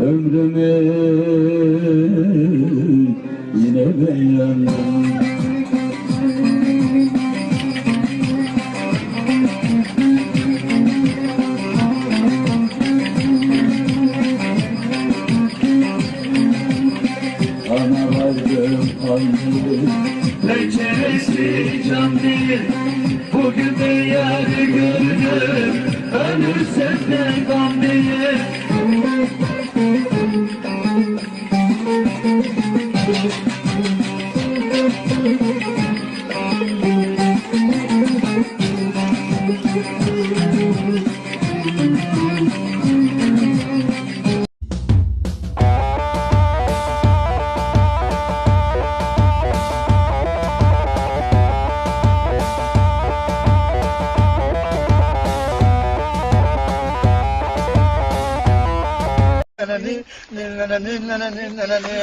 ömrümü yine anladım. Penceresi cam değil Bugün de yarı gördüm Ölürsem de gam değil Neneni, neneni, neneni, neneni,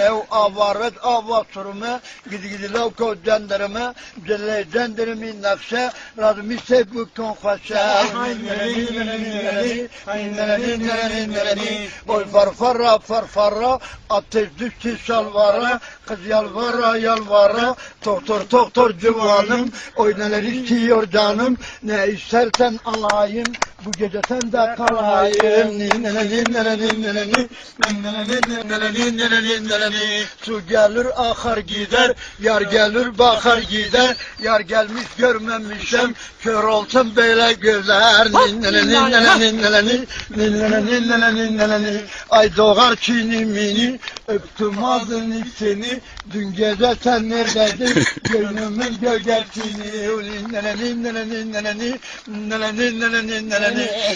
ev avaret avasurme, gidi gidi lav ko cenderime, celle cenderimi nefse, razmi se bu kon khasha, neneni, neneni, neneni, neneni, neneni, neneni, oy farfara farfara, ateş düştü şalvara, kız yalvara yalvara, doktor doktor civanım, oy neler istiyor canım, ne istersen alayım, bu gece sen de kalayım, neneni, neneni, neneni, Su gelir akar gider, yar gelir bakar gider, yar gelmiş görmemişim, kör olsun böyle gözler. Ay doğar çini mini, öptüm adını seni, dün gece sen neredeydin, gönlümün gölgesini. だね。